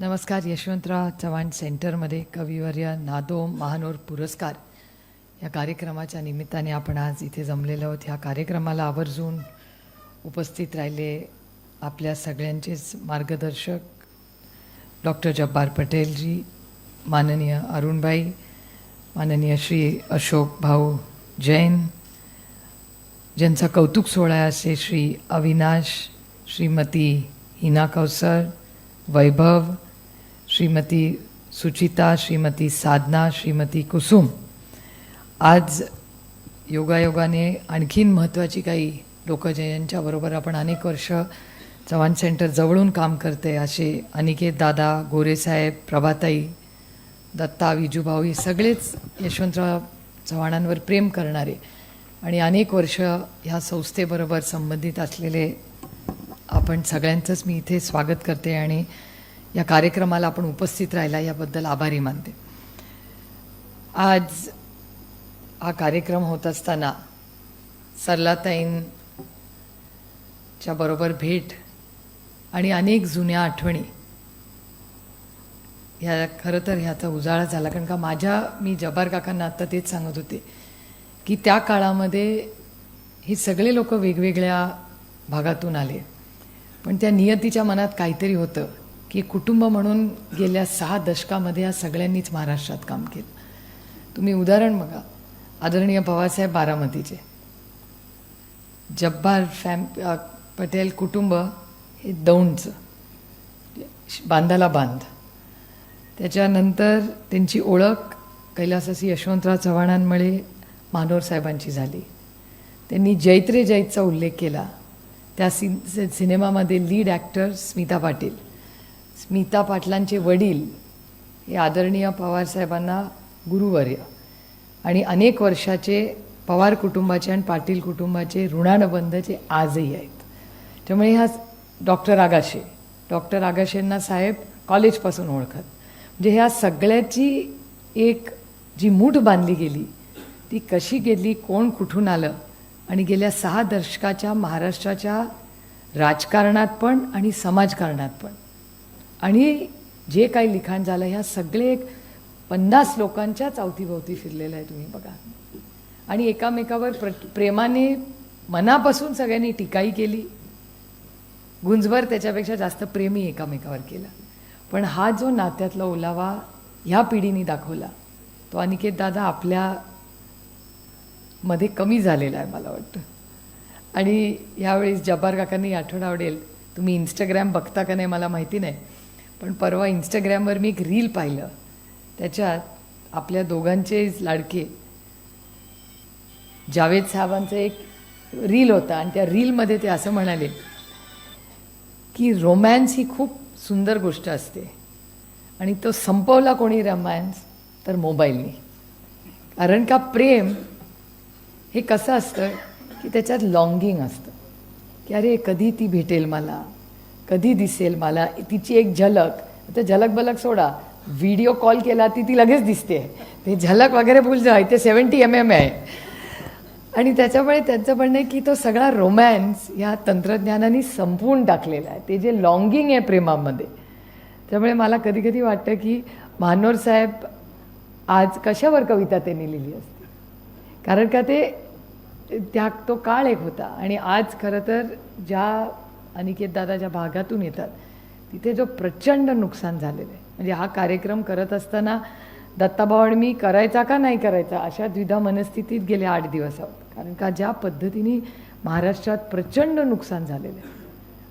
नमस्कार यशवंतराव चव्हाण सेंटरमध्ये कविवर्य नादो महानोर पुरस्कार. या कार्यक्रमाच्या निमित्ताने आपण आज इथे जमलेलो आहोत. ह्या कार्यक्रमाला आवर्जून उपस्थित राहिले आपल्या सगळ्यांचेच मार्गदर्शक डॉक्टर जब्बार पटेलजी माननीय अरुणभाई माननीय श्री अशोक भाऊ जैन ज्यांचा कौतुक सोहळा असे श्री अविनाश श्रीमती हिना कौसर वैभव श्रीमती सुचिता श्रीमती साधना श्रीमती कुसुम. आज योगायोगाने आणखीन महत्त्वाची काही लोक जे यांच्याबरोबर आपण अनेक वर्ष चव्हाण सेंटर जवळून काम करते असे अनिकेत दादा गोरेसाहेब प्रभाताई दत्ता विजूभाऊ हे सगळेच यशवंतराव चव्हाणांवर प्रेम करणारे आणि अनेक वर्ष ह्या संस्थेबरोबर संबंधित असलेले आपण सगळ्यांचंच मी इथे स्वागत करते आणि या कार्यक्रमाला आपण उपस्थित राहिला याबद्दल आभारी मानते. आज हा कार्यक्रम होत असताना सरलाताईंच्या बरोबर भेट आणि अनेक जुन्या आठवणी ह्या खरं तर ह्याचा उजाळा झाला. कारण का माझ्या मी जबार काकांना आत्ता तेच सांगत होते की त्या काळामध्ये हे सगळे लोक वेगवेगळ्या भागातून आले. पण त्या नियतीच्या मनात काहीतरी होतं की कुटुंब म्हणून गेल्या सहा दशकामध्ये या सगळ्यांनीच महाराष्ट्रात काम केलं. तुम्ही उदाहरण बघा. आदरणीय पवारसाहेब बारामतीचे. जब्बार फॅम पटेल कुटुंब हे दौंडचं. बांधाला बांध. त्याच्यानंतर त्यांची ओळख कैलासासी यशवंतराव चव्हाणांमुळे मानोर साहेबांची झाली. त्यांनी जैत्रे जैतचा उल्लेख केला. त्या सि- सिनेमामध्ये लीड ॲक्टर स्मिता पाटील. स्मिता पाटलांचे वडील हे आदरणीय पवारसाहेबांना गुरुवर्य. आणि अनेक वर्षाचे पवार कुटुंबाचे आणि पाटील कुटुंबाचे ऋणानुबंधचे आजही आहेत. त्यामुळे ह्या डॉक्टर आगाशे डॉक्टर आगाशेंना साहेब कॉलेजपासून ओळखत. म्हणजे ह्या सगळ्याची एक जी मूठ बांधली गेली ती कशी गेली कोण कुठून आलं आणि गेल्या सहा दशकाच्या महाराष्ट्राच्या राजकारणात पण आणि समाजकारणात पण. आणि जे काही लिखाण झालं ह्या सगळे एक पन्नास लोकांच्याच अवतीभोवती फिरलेलं आहे तुम्ही बघा. आणि एकामेकावर प्र प्रेमाने मनापासून सगळ्यांनी टीकाही केली. गुंजभर त्याच्यापेक्षा जास्त प्रेमही एकामेकावर केला. पण हा जो नात्यातला ओलावा ह्या पिढीने दाखवला तो अनिकेत दादा आपल्या मध्ये कमी झालेला आहे मला वाटतं. आणि ह्यावेळेस जब्बार काकांनी आठवण आवडेल. तुम्ही इंस्टाग्रॅम बघता का नाही मला माहिती नाही. पण परवा इंस्टाग्रॅमवर मी एक रील पाहिलं. त्याच्यात आपल्या दोघांचे लाडके जावेद साहेबांचं एक रील होता आणि त्या रीलमध्ये ते असं म्हणाले की रोमॅन्स ही खूप सुंदर गोष्ट असते. आणि तो संपवला कोणी रोमॅन्स तर मोबाईलने. कारण का प्रेम हे कसं असतं की त्याच्यात लॉंगिंग असतं. की अरे कधी ती भेटेल मला? कधी दिसेल मला? तिची एक झलक. तर झलक बलक सोडा. व्हिडिओ कॉल केला ती ती लगेच दिसते. ते झलक वगैरे भूल जा ते सेवन्टी एम एम आहे. आणि त्याच्यामुळे त्यांचं म्हणणं आहे की तो सगळा रोमॅन्स या तंत्रज्ञानाने संपवून टाकलेला आहे. ते जे लॉंगिंग आहे प्रेमामध्ये. त्यामुळे मला कधी कधी वाटतं की महानोर साहेब आज कशावर कविता त्यांनी लिहिली असते? कारण का ते त्या तो काळ एक होता. आणि आज खरं तर ज्या अनिकेत दादाच्या भागातून येतात तिथे जो प्रचंड नुकसान झालेलं आहे. म्हणजे हा कार्यक्रम करत असताना दत्ताभाऊ आणि मी करायचा का नाही करायचा अशा द्विधा मनस्थितीत गेले आठ दिवस आहोत कारण का ज्या पद्धतीने महाराष्ट्रात प्रचंड नुकसान झालेलं आहे.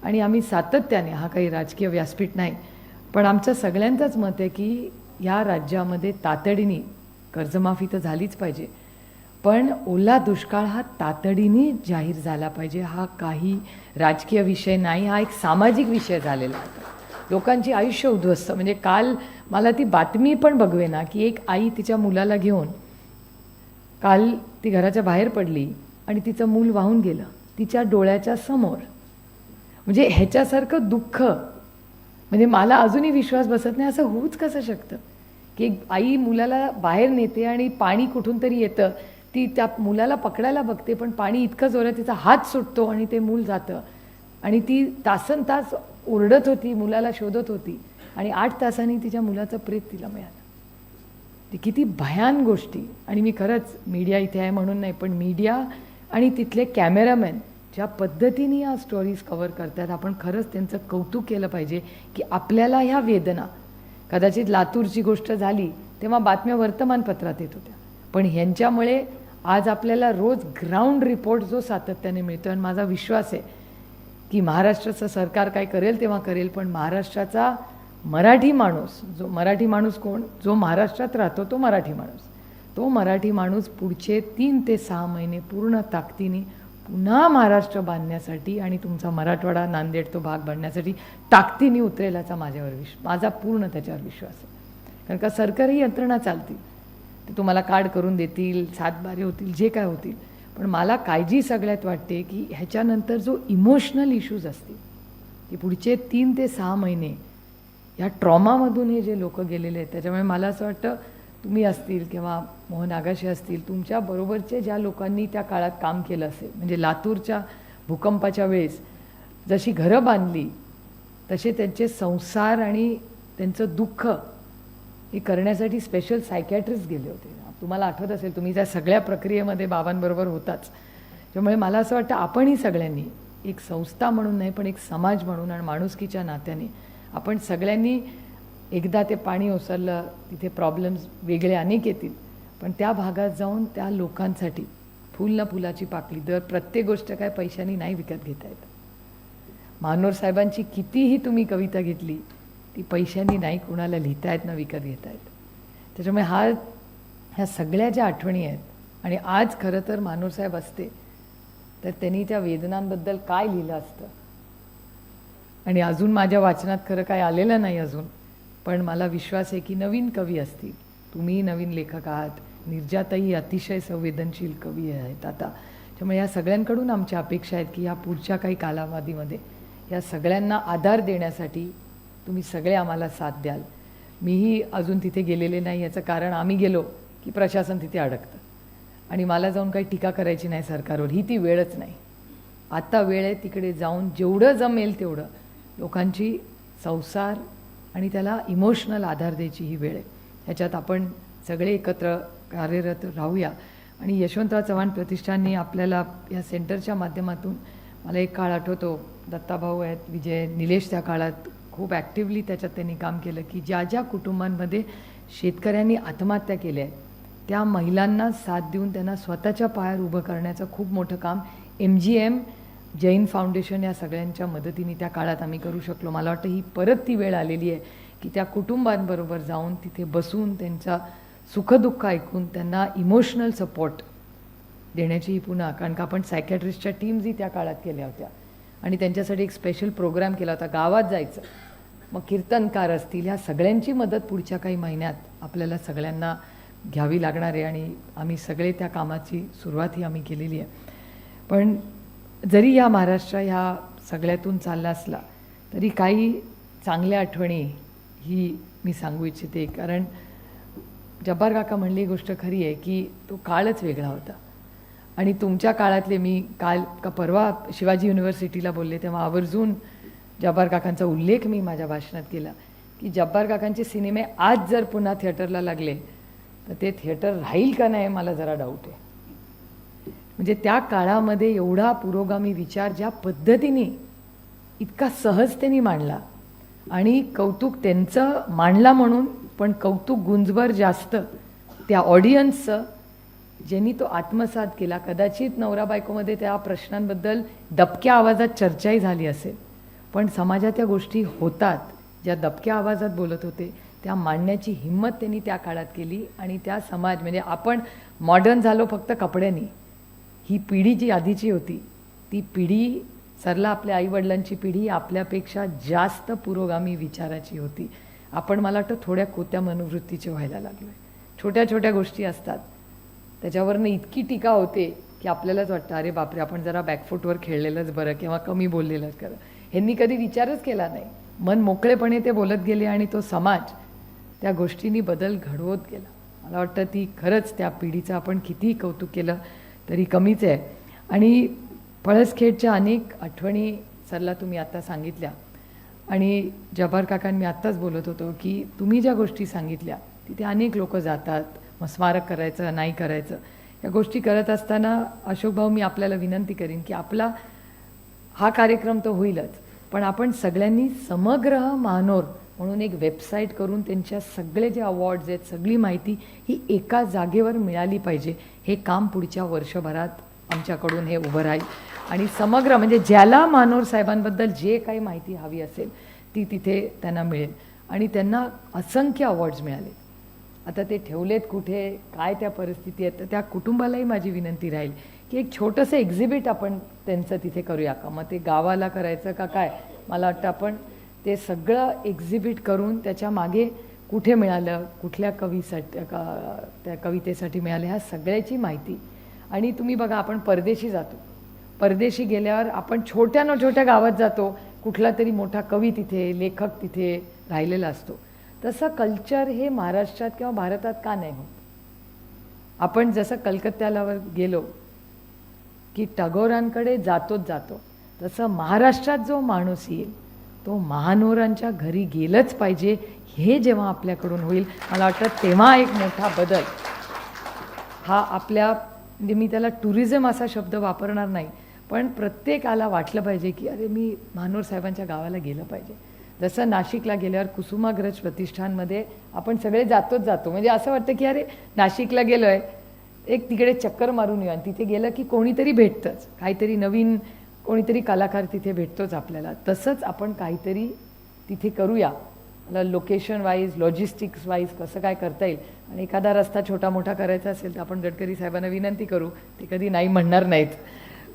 आणि आम्ही सातत्याने हा काही राजकीय व्यासपीठ नाही पण आमचं सगळ्यांचंच मत आहे की या राज्यामध्ये तातडीने कर्जमाफी तर झालीच पाहिजे. पण ओला दुष्काळ हा तातडीने जाहीर झाला पाहिजे. हा काही राजकीय विषय नाही हा एक सामाजिक विषय झालेला लोकांची आयुष्य उद्ध्वस्त. म्हणजे काल मला ती बातमी पण बघवे ना की एक आई तिच्या मुलाला घेऊन काल ती घराच्या बाहेर पडली आणि तिचं मूल वाहून गेलं. तिच्या डोळ्याच्या समोर. म्हणजे ह्याच्यासारखं दुःख. म्हणजे मला अजूनही विश्वास बसत नाही असं होऊच कसं शकतं? की आई मुलाला बाहेर नेते आणि पाणी कुठून तरी येतं. ती त्या मुलाला पकडायला बघते पण पाणी इतकं जोरात तिचा हात सुटतो आणि ते मूल जातं. आणि ती तासन तास ओरडत होती मुलाला शोधत होती. आणि आठ तासांनी तिच्या मुलाचं प्रेत तिला मिळालं. ती किती भयान गोष्टी. आणि मी खरंच मीडिया इथे आहे म्हणून नाही पण मीडिया आणि तिथले कॅमेरामॅन ज्या पद्धतीने या स्टोरीज कवर करतात आपण खरंच त्यांचं कौतुक केलं पाहिजे की आपल्याला ह्या वेदना कदाचित लातूरची गोष्ट झाली तेव्हा बातम्या वर्तमानपत्रात येत होत्या. पण ह्यांच्यामुळे आज आपल्याला रोज ग्राउंड रिपोर्ट जो सातत्याने मिळतो आणि माझा विश्वास आहे की महाराष्ट्राचं सरकार काय करेल तेव्हा करेल पण महाराष्ट्राचा मराठी माणूस जो मराठी माणूस कोण? जो महाराष्ट्रात राहतो तो मराठी माणूस. तो मराठी माणूस पुढचे तीन ते सहा महिने पूर्ण ताकदीने पुन्हा महाराष्ट्र बांधण्यासाठी आणि तुमचा मराठवाडा नांदेड तो भाग बांधण्यासाठी ताकदीने उतरेल माझ्यावर विश्व माझा पूर्ण त्याच्यावर विश्वास आहे. कारण का सरकारी यंत्रणा चालतील. ते तुम्हाला कार्ड करून देतील सातबारे होतील जे काय होतील. पण मला काळजी सगळ्यात वाटते की ह्याच्यानंतर जो इमोशनल इश्यूज असतील की पुढचे तीन ते सहा महिने या ट्रॉमामधून हे जे लोक गेलेले आहेत त्याच्यामुळे मला असं वाटतं तुम्ही असतील किंवा मोहन आगाशे असतील तुमच्या बरोबरचे ज्या लोकांनी त्या काळात काम केलं असेल म्हणजे लातूरच्या भूकंपाच्या वेळेस जशी घरं बांधली तसे त्यांचे संसार आणि त्यांचं दुःख हे करण्यासाठी स्पेशल सायकॅट्रिस्ट गेले होते. तुम्हाला आठवत असेल तुम्ही त्या सगळ्या प्रक्रियेमध्ये बाबांबरोबर होताच. त्यामुळे मला असं वाटतं आपणही सगळ्यांनी एक संस्था म्हणून नाही पण एक समाज म्हणून आणि माणुसकीच्या नात्याने आपण सगळ्यांनी एकदा ते पाणी ओसरलं तिथे प्रॉब्लेम्स वेगळे अनेक येतील. पण त्या भागात जाऊन त्या लोकांसाठी फुल ना फुलाची पाकली दर प्रत्येक गोष्ट काय पैशानी नाही विकत घेता येत. मानोर साहेबांची कितीही तुम्ही कविता घेतली ती पैशांनी नाही कुणाला लिहिता येत ना विकत घेता येत त्याच्यामुळे हा ह्या सगळ्या ज्या आठवणी आहेत आणि आज खरं तर मानूरसाहेब असते तर त्यांनी त्या वेदनांबद्दल काय लिहिलं असतं? आणि अजून माझ्या वाचनात खरं काय आलेलं नाही अजून पण मला विश्वास आहे की नवीन कवी असतील. तुम्ही नवीन लेखक आहात. निर्जाताई अतिशय संवेदनशील कवी आहेत आता. त्यामुळे या सगळ्यांकडून आमच्या अपेक्षा आहेत की ह्या पुढच्या काही कालावधीमध्ये या सगळ्यांना आधार देण्यासाठी तुम्ही सगळे आम्हाला साथ द्याल. मीही अजून तिथे गेलेले नाही याचं कारण आम्ही गेलो की प्रशासन तिथे अडकतं. आणि मला जाऊन काही टीका करायची नाही सरकारवर ही ती वेळच नाही. आता वेळ आहे तिकडे जाऊन जेवढं जमेल तेवढं. लोकांची संसार आणि त्याला इमोशनल आधार द्यायची ही वेळ आहे. ह्याच्यात आपण सगळे एकत्र कार्यरत राहूया. आणि यशवंतराव चव्हाण प्रतिष्ठानने आपल्याला या सेंटरच्या माध्यमातून मला एक काळ आठवतो. दत्ताभाऊ आहेत विजय निलेश त्या काळात खूप ॲक्टिवली त्याच्यात त्यांनी काम केलं की ज्या ज्या कुटुंबांमध्ये शेतकऱ्यांनी आत्महत्या केल्या आहेत त्या महिलांना साथ देऊन त्यांना स्वतःच्या पायावर उभं करण्याचं खूप मोठं काम M G M Jain foundation या सगळ्यांच्या मदतीने त्या काळात आम्ही करू शकलो. मला वाटतं ही परत ती वेळ आलेली आहे की त्या कुटुंबांबरोबर जाऊन तिथे बसून त्यांचा सुखदुःख ऐकून त्यांना इमोशनल सपोर्ट देण्याची ही पुन्हा कारण का आपण सायकॅट्रिस्टच्या टीम्सही त्या काळात केल्या होत्या. आणि त्यांच्यासाठी एक स्पेशल प्रोग्राम केला होता गावात जायचं. मग कीर्तनकार असतील ह्या सगळ्यांची मदत पुढच्या काही महिन्यात आपल्याला सगळ्यांना घ्यावी लागणार आहे आणि आम्ही सगळे त्या कामाची सुरुवात ही आम्ही केलेली आहे. पण जरी या महाराष्ट्र ह्या सगळ्यातून चालला असला तरी काही चांगल्या आठवणी ही मी सांगू इच्छिते. कारण जब्बार काका म्हणली गोष्ट खरी आहे की तो काळच वेगळा होता. आणि तुमच्या काळातले मी काल का परवा शिवाजी युनिव्हर्सिटीला बोलले तेव्हा आवर्जून जब्बार काकांचा उल्लेख मी माझ्या भाषणात केला की जब्बार काकांचे सिनेमे आज जर पुन्हा थिएटरला लागले तर ते थिएटर राहील का नाही मला जरा डाऊट आहे. म्हणजे त्या काळामध्ये एवढा पुरोगामी विचार ज्या पद्धतीने इतका सहजतेने मांडला आणि कौतुक त्यांचं मांडला म्हणून पण कौतुक गुंजभर जास्त त्या ऑडियन्सचं ज्यांनी तो आत्मसात केला कदाचित नवरा बायकोमध्ये त्या प्रश्नांबद्दल दबक्या आवाजात चर्चाही झाली असेल. पण समाजात त्या गोष्टी होतात. ज्या दबक्या आवाजात बोलत होते त्या मांडण्याची हिंमत त्यांनी त्या काळात केली आणि त्या समाज म्हणजे आपण मॉडर्न झालो फक्त कपड्यांनी. ही पिढी जी आधीची होती ती पिढी सरला आपल्या आईवडिलांची पिढी आपल्यापेक्षा जास्त पुरोगामी विचाराची होती. आपण मला वाटतं थोड्या कोत्या मनोवृत्तीचे व्हायला लागलो आहे छोट्या छोट्या गोष्टी असतात. त्याच्यावरनं इतकी टीका होते की आपल्यालाच वाटतं अरे बापरे आपण जरा बॅकफूटवर खेळलेलंच बरं किंवा कमी बोललेलंच खरं ह्यांनी कधी विचारच केला नाही. मन मोकळेपणे ते बोलत गेले आणि तो समाज त्या गोष्टींनी बदल घडवत गेला. मला वाटतं ती खरंच त्या पिढीचं आपण कितीही कौतुक केलं तरी कमीच आहे. आणि पळसखेडच्या अनेक आठवणी सरला तुम्ही आत्ता सांगितल्या. आणि जबार काकांनी मी आत्ताच बोलत होतो की तुम्ही ज्या गोष्टी सांगितल्या तिथे अनेक लोक जातात मग स्मारक करायचं नाही करायचं. या गोष्टी करत असताना अशोक भाऊ मी आपल्याला विनंती करीन की आपला हा कार्यक्रम तर होईलच पण आपण सगळ्यांनी समग्र महानोर म्हणून एक वेबसाईट करून त्यांच्या सगळे जे अवॉर्ड्स आहेत सगळी माहिती ही एका जागेवर मिळाली पाहिजे. हे काम पुढच्या वर्षभरात आमच्याकडून हे उभं राहील. आणि समग्र म्हणजे ज्याला मानोर साहेबांबद्दल जे काही माहिती हवी असेल ती तिथे त्यांना मिळेल. आणि त्यांना असंख्य अवॉर्ड्स मिळाले. आता ते ठेवलेत कुठे काय त्या परिस्थिती आहेत तर त्या कुटुंबालाही माझी विनंती राहील की एक छोटंसं एक्झिबिट आपण त्यांचं तिथे करूया का? मग ते गावाला करायचं का काय? मला वाटतं आपण ते सगळं एक्झिबिट करून त्याच्यामागे कुठे मिळालं कुठल्या कवीसाठी का त्या कवितेसाठी मिळालं ह्या सगळ्याची माहिती. आणि तुम्ही बघा आपण परदेशी जातो. परदेशी गेल्यावर आपण छोट्या न छोट्या गावात जातो. कुठला तरी मोठा कवी तिथे लेखक तिथे राहिलेला असतो. तसं कल्चर हे महाराष्ट्रात किंवा भारतात का नाही होत? आपण जसं कलकत्त्याला गेलो की टागोरांकडे जातोच जातो तसं महाराष्ट्रात जो माणूस येईल तो महानोरांच्या घरी गेलंच पाहिजे हे जेव्हा आपल्याकडून होईल मला वाटतं तेव्हा एक मोठा बदल. हा आपल्या म्हणजे मी त्याला टुरिझम असा शब्द वापरणार नाही पण प्रत्येकाला वाटलं पाहिजे की अरे मी महानोर साहेबांच्या गावाला गेलं पाहिजे. जसं नाशिकला गेल्यावर कुसुमाग्रज प्रतिष्ठानमध्ये आपण सगळे जातोच जातो. म्हणजे असं वाटतं की अरे नाशिकला गेलो आहे एक तिकडे चक्कर मारून येऊ आणि तिथे गेलं की कोणीतरी भेटतंच. काहीतरी नवीन कोणीतरी कलाकार तिथे भेटतोच आपल्याला. तसंच आपण काहीतरी तिथे करूया. मला लोकेशन वाईज लॉजिस्टिक्स वाईज कसं काय करता येईल. आणि एखादा रस्ता छोटा मोठा करायचा असेल तर आपण गडकरी साहेबांना विनंती करू. ते कधी नाही म्हणणार नाहीत.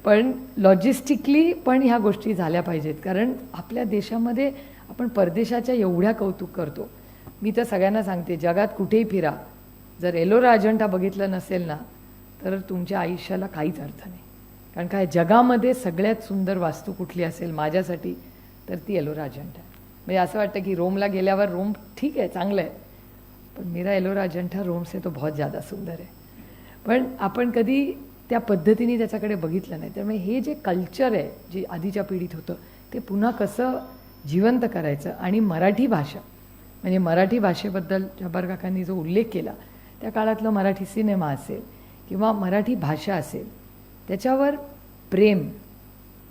पण लॉजिस्टिकली पण ह्या गोष्टी झाल्या पाहिजेत. कारण आपल्या देशामध्ये आपण परदेशाच्या एवढ्या कौतुक करतो. मी तर सगळ्यांना सांगते जगात कुठेही फिरा. जर एलोरा अजंठा बघितलं नसेल ना तर तुमच्या आयुष्याला काहीच अर्थ नाही. कारण काय जगामध्ये सगळ्यात सुंदर वास्तू कुठली असेल माझ्यासाठी तर ती एलोरा अजंठा म्हणजे असं वाटतं की रोमला गेल्यावर रोम ठीक आहे चांगलं आहे. पण मेरा एलोरा अजंठा रोम से तो बहुत ज़्यादा सुंदर आहे. पण आपण कधी त्या पद्धतीने त्याच्याकडे बघितलं नाही. त्यामुळे हे जे कल्चर आहे जे आधीच्या पिढीत होतं ते पुन्हा कसं जिवंत करायचं आणि मराठी भाषा म्हणजे मराठी भाषेबद्दल जब्बार काकांनी जो उल्लेख केला त्या काळातलं मराठी सिनेमा असेल किंवा मराठी भाषा असेल त्याच्यावर प्रेम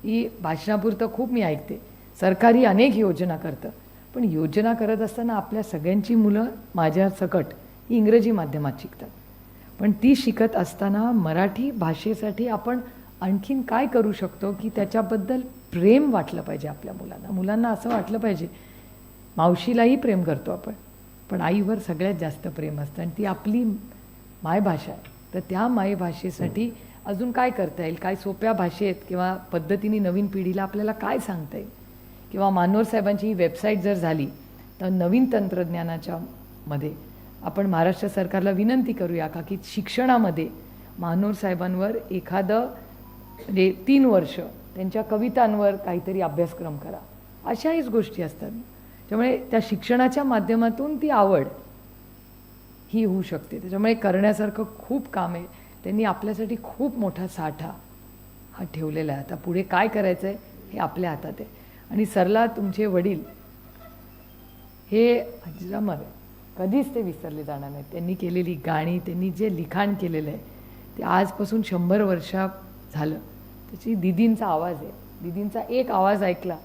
ही भाषणापुरतं खूप मी ऐकते. सरकारी अनेक योजना करतं. पण योजना करत असताना आपल्या सगळ्यांची मुलं माझ्या सकट ही इंग्रजी माध्यमात शिकतात. पण ती शिकत असताना मराठी भाषेसाठी आपण आणखीन काय करू शकतो की त्याच्याबद्दल प्रेम वाटलं पाहिजे आपल्या मुलांना? मुलांना असं वाटलं पाहिजे मावशीलाही प्रेम करतो आपण पण आईवर सगळ्यात जास्त प्रेम असतं आणि ती आपली मायभाषा आहे. तर त्या मायभाषेसाठी अजून काय करता येईल? काय सोप्या भाषेत किंवा पद्धतीने नवीन पिढीला आपल्याला काय सांगता येईल? किंवा मानोर साहेबांची ही वेबसाईट जर झाली तर नवीन तंत्रज्ञानाच्या मध्ये आपण महाराष्ट्र सरकारला विनंती करूया का की शिक्षणामध्ये मानोर साहेबांवर एखादं म्हणजे तीन वर्ष त्यांच्या कवितांवर काहीतरी अभ्यासक्रम करा. अशाहीच गोष्टी असतात. त्यामुळे त्या शिक्षणाच्या माध्यमातून ती आवड ही होऊ शकते. त्याच्यामुळे करण्यासारखं खूप काम आहे. त्यांनी आपल्यासाठी खूप मोठा साठा हा ठेवलेला आहे. आता पुढे काय करायचं आहे हे आपल्या हातात आहे. आणि सरला तुमचे वडील हे अजरामर कधीच ते विसरले जाणार नाहीत. त्यांनी केलेली गाणी त्यांनी जे लिखाण केलेलं आहे ते आजपासून शंभर वर्षा झालं. त्याची दिदींचा आवाज आहे. दिदींचा एक आवाज ऐकला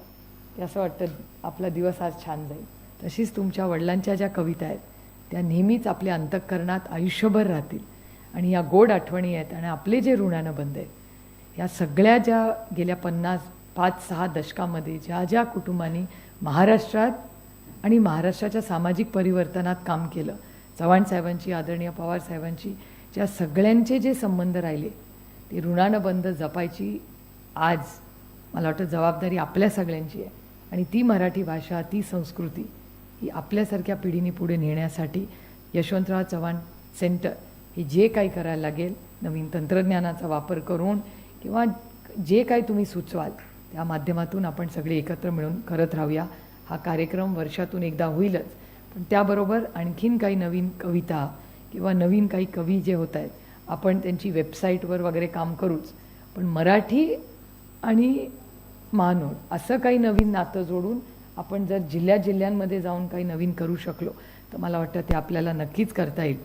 की असं वाटतं आपला दिवस आज छान जाईल. तशीच तुमच्या वडिलांच्या ज्या कविता आहेत त्या नेहमीच आपल्या अंतःकरणात आयुष्यभर राहतील. आणि या गोड आठवणी आहेत आणि आपले जे ऋणानं बंद आहेत या सगळ्या ज्या गेल्या पन्नास पाच सहा दशकामध्ये ज्या ज्या कुटुंबांनी महाराष्ट्रात आणि महाराष्ट्राच्या सामाजिक परिवर्तनात काम केलं चव्हाण साहेबांची आदरणीय पवार साहेबांची ज्या सगळ्यांचे जे संबंध राहिले ती ऋणानं बंद जपायची आज मला वाटतं जबाबदारी आपल्या सगळ्यांची आहे. आणि ती मराठी भाषा ती संस्कृती ही आपल्यासारख्या पिढीने पुढे नेण्यासाठी यशवंतराव चव्हाण सेंटर हे जे काही करायला लागेल नवीन तंत्रज्ञानाचा वापर करून किंवा जे काही तुम्ही सुचवाल त्या माध्यमातून आपण सगळे एकत्र मिळून करत राहूया. हा कार्यक्रम वर्षातून एकदा होईलच. पण त्याबरोबर आणखीन काही नवीन कविता किंवा नवीन काही कवी जे होत आहेत आपण त्यांची वेबसाईटवर वगैरे काम करूच. पण मराठी आणि महानोर असं काही नवीन नातं जोडून आपण जर जिल्ह्या जिल्ह्यांमध्ये जाऊन काही नवीन करू शकलो तर मला वाटतं ते आपल्याला नक्कीच करता येईल.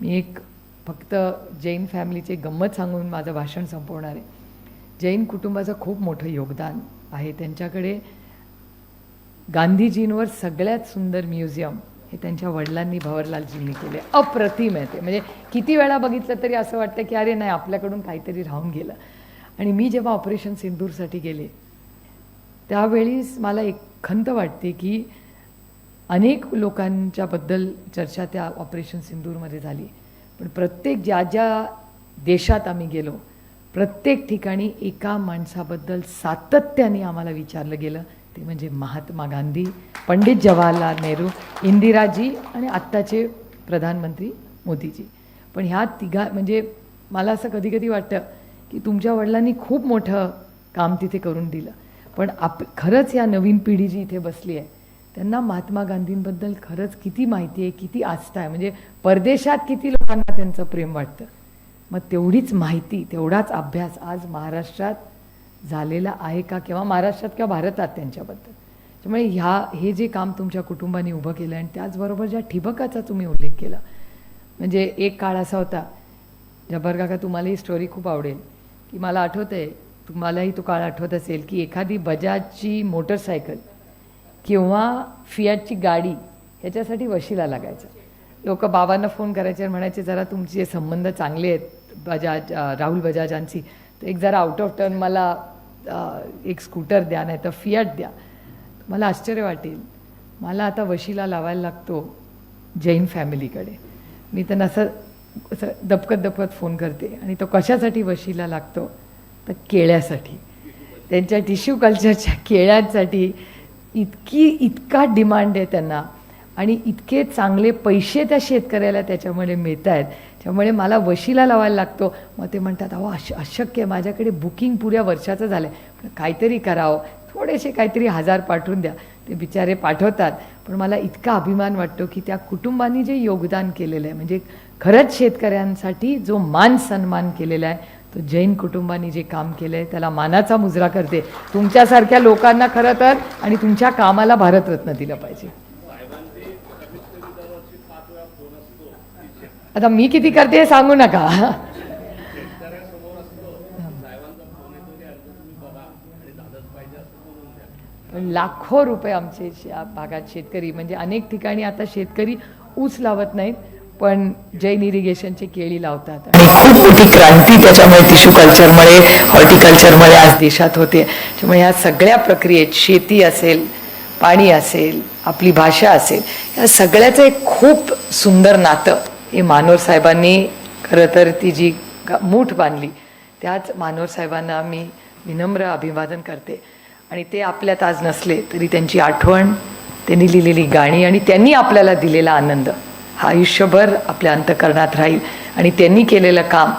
मी एक फक्त जैन फॅमिलीचे गंमत सांगून माझं भाषण संपवणार आहे. जैन कुटुंबाचं खूप मोठं योगदान आहे. त्यांच्याकडे गांधीजींवर सगळ्यात सुंदर म्युझियम हे त्यांच्या वडिलांनी भवरलालजींनी केले. अप्रतिम आहे ते. म्हणजे किती वेळा बघितलं तरी असं वाटतं की अरे नाही आपल्याकडून काहीतरी राहून गेलं. आणि मी जेव्हा ऑपरेशन सिंदूरसाठी गेले त्यावेळीस मला एक खंत वाटते की अनेक लोकांच्याबद्दल चर्चा त्या ऑपरेशन सिंदूरमध्ये झाली. पण प्रत्येक ज्या ज्या देशात आम्ही गेलो प्रत्येक ठिकाणी एका माणसाबद्दल सातत्याने आम्हाला विचारलं गेलं. ते म्हणजे महात्मा गांधी पंडित जवाहरलाल नेहरू इंदिराजी आणि आत्ताचे प्रधानमंत्री मोदीजी. पण ह्या तिघा म्हणजे मला असं कधी कधी वाटतं की तुमच्या वडिलांनी खूप मोठं काम तिथे करून दिलं. पण आप खरंच या नवीन पिढी जी इथे बसली आहे. त्यांना महात्मा गांधींबद्दल खरंच किती माहिती आहे किती आस्था आहे? म्हणजे परदेशात किती लोकांना त्यांचं प्रेम वाटतं? मग तेवढीच माहिती तेवढाच अभ्यास आज महाराष्ट्रात झालेला आहे का किंवा महाराष्ट्रात किंवा भारतात त्यांच्याबद्दल? त्यामुळे ह्या हे जे काम तुमच्या कुटुंबाने उभं केलं आणि त्याचबरोबर ज्या ठिबकाचा तुम्ही उल्लेख केला म्हणजे एक काळ असा होता जबर काका तुम्हाला ही स्टोरी खूप आवडेल की मला आठवतं आहे तुम्हालाही तो काळ आठवत असेल की एखादी बजाजची मोटरसायकल किंवा फियाटची गाडी ह्याच्यासाठी वशिला लागायचा. लोक बाबांना फोन करायचे आणि म्हणायचे जरा तुमचे संबंध चांगले आहेत बजाज राहुल बजाजांची तर एक जरा आउट ऑफ टर्न मला एक स्कूटर द्या नाही तर फियाट द्या. मला आश्चर्य वाटेल. मला आता वशीला लावायला लागतो जैन फॅमिलीकडे. मी त्यांना असं असं दपकत दपकत फोन करते. आणि तो कशासाठी वशीला लागतो? तर केळ्यासाठी. त्यांच्या टिश्यू कल्चरच्या केळ्यांसाठी इतकी इतका डिमांड आहे त्यांना. आणि इतके चांगले पैसे त्या शेतकऱ्याला त्याच्यामुळे मिळत आहेत त्यामुळे मला वशीला लावायला लागतो. मग ते म्हणतात अहो अश अशक्य आहे, माझ्याकडे बुकिंग पुऱ्या वर्षाचं झालं आहे काहीतरी करावं हो. थोडेसे काहीतरी हजार पाठवून द्या. ते बिचारे पाठवतात. पण मला इतका अभिमान वाटतो की त्या कुटुंबांनी जे योगदान केलेलं आहे म्हणजे खरंच शेतकऱ्यांसाठी जो मान सन्मान केलेला आहे तो जैन कुटुंबांनी जे काम केलं आहे त्याला मानाचा मुजरा करते. तुमच्यासारख्या लोकांना खरं तर आणि तुमच्या कामाला भारतरत्न दिलं पाहिजे. आता मी किती करते हे सांगू नका. पण लाखो रुपये आमचे या भागात शेतकरी म्हणजे अनेक ठिकाणी आता शेतकरी ऊस लावत नाहीत पण जैन इरिगेशनची केळी लावतात. आणि खूप मोठी क्रांती त्याच्यामुळे टिश्यू कल्चरमुळे हॉर्टिकल्चरमुळे आज देशात होते. त्यामुळे ह्या सगळ्या प्रक्रियेत शेती असेल पाणी असेल आपली भाषा असेल या सगळ्याचं एक खूप सुंदर नातं. हे मानोर साहेबांनी खरं तर ती जी गा- मूठ बांधली त्याच मानोर साहेबांना मी विनम्र अभिवादन करते. आणि ते आपल्यात आज नसले तरी त्यांची आठवण त्यांनी लिहिलेली गाणी आणि त्यांनी आपल्याला दिलेला आनंद हा आयुष्यभर आपल्या अंतकरणात राहील. आणि त्यांनी केलेलं काम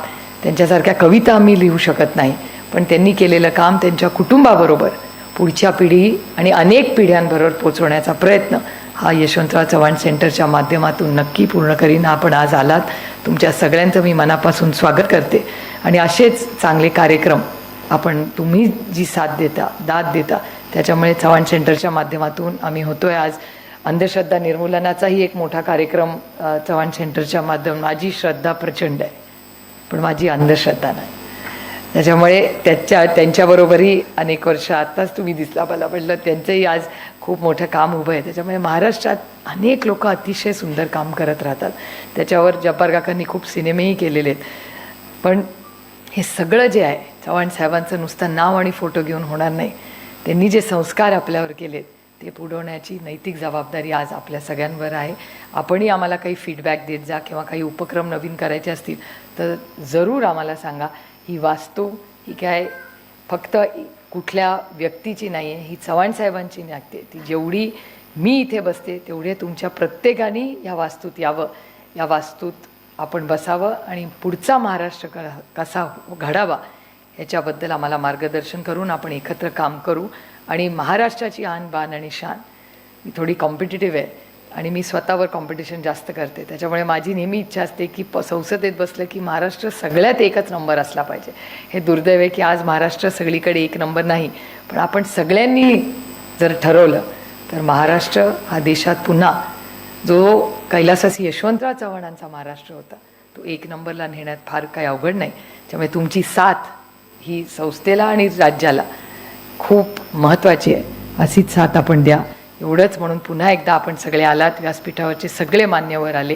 त्यांच्यासारख्या कविता आम्ही लिहू शकत नाही पण त्यांनी केलेलं काम त्यांच्या कुटुंबाबरोबर पुढच्या पिढी आणि अनेक पिढ्यांबरोबर पोचवण्याचा प्रयत्न हा यशवंतराव चव्हाण सेंटरच्या माध्यमातून नक्की पूर्ण करीन. आपण आज आलात. तुमच्या सगळ्यांचं मी मनापासून स्वागत करते. आणि असेच चांगले कार्यक्रम आपण तुम्ही जी साथ देता दाद देता त्याच्यामुळे चव्हाण सेंटरच्या माध्यमातून आम्ही होतोय आज. अंधश्रद्धा निर्मूलनाचाही एक मोठा कार्यक्रम चव्हाण सेंटरच्या माध्यम माझी श्रद्धा प्रचंड आहे. पण माझी अंधश्रद्धा नाही. त्याच्यामुळे त्याच्या त्यांच्याबरोबरही अनेक वर्ष आत्ताच तुम्ही दिसला मला. म्हटलं त्यांचंही आज खूप मोठं काम उभं आहे. त्याच्यामुळे महाराष्ट्रात अनेक लोक अतिशय सुंदर काम करत राहतात. त्याच्यावर जब्बार काकांनी खूप सिनेमेही केलेले आहेत. पण हे सगळं जे आहे चव्हाण साहेबांचं नुसतं नाव आणि फोटो घेऊन होणार नाही. त्यांनी जे संस्कार आपल्यावर केलेत ते पुढवण्याची नैतिक जबाबदारी आज आपल्या सगळ्यांवर आहे. आपणही आम्हाला काही फीडबॅक देत जा किंवा काही उपक्रम नवीन करायचे असतील तर जरूर आम्हाला सांगा. ही वास्तू ही काय फक्त कुठल्या व्यक्तीची नाही आहे ही चव्हाण साहेबांची नागते ती जेवढी मी इथे बसते तेवढे तुमच्या प्रत्येकाने या वास्तूत यावं. या वास्तूत आपण बसावं आणि पुढचा महाराष्ट्र क कसा घडावा याच्याबद्दल आम्हाला मार्गदर्शन करून आपण एकत्र काम करू. आणि महाराष्ट्राची आन बान आणि शान ही थोडी कॉम्पिटेटिव्ह आहे. आणि मी स्वतःवर कॉम्पिटिशन जास्त करते. त्याच्यामुळे माझी नेहमी इच्छा असते की प संसदेत बसलं की महाराष्ट्र सगळ्यात एकच नंबर असला पाहिजे. हे दुर्दैव आहे की आज महाराष्ट्र सगळीकडे एक नंबर नाही. पण आपण सगळ्यांनी जर ठरवलं तर महाराष्ट्र हा देशात पुन्हा जो कैलासासी यशवंतराव चव्हाणांचा महाराष्ट्र होता तो एक नंबरला नेण्यात फार काही अवघड नाही. त्यामुळे तुमची साथ ही संस्थेला आणि राज्याला खूप महत्त्वाची आहे. अशीच साथ आपण द्या. एवढंच म्हणून पुन्हा एकदा आपण सगळे आलात व्यासपीठावरचे सगळे मान्यवर आले.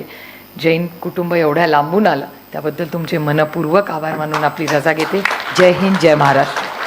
जैन कुटुंब एवढ्या लांबून आलं त्याबद्दल तुमचे मनपूर्वक आभार मानून आपली रजा घेते. जय हिंद जय महाराष्ट्र.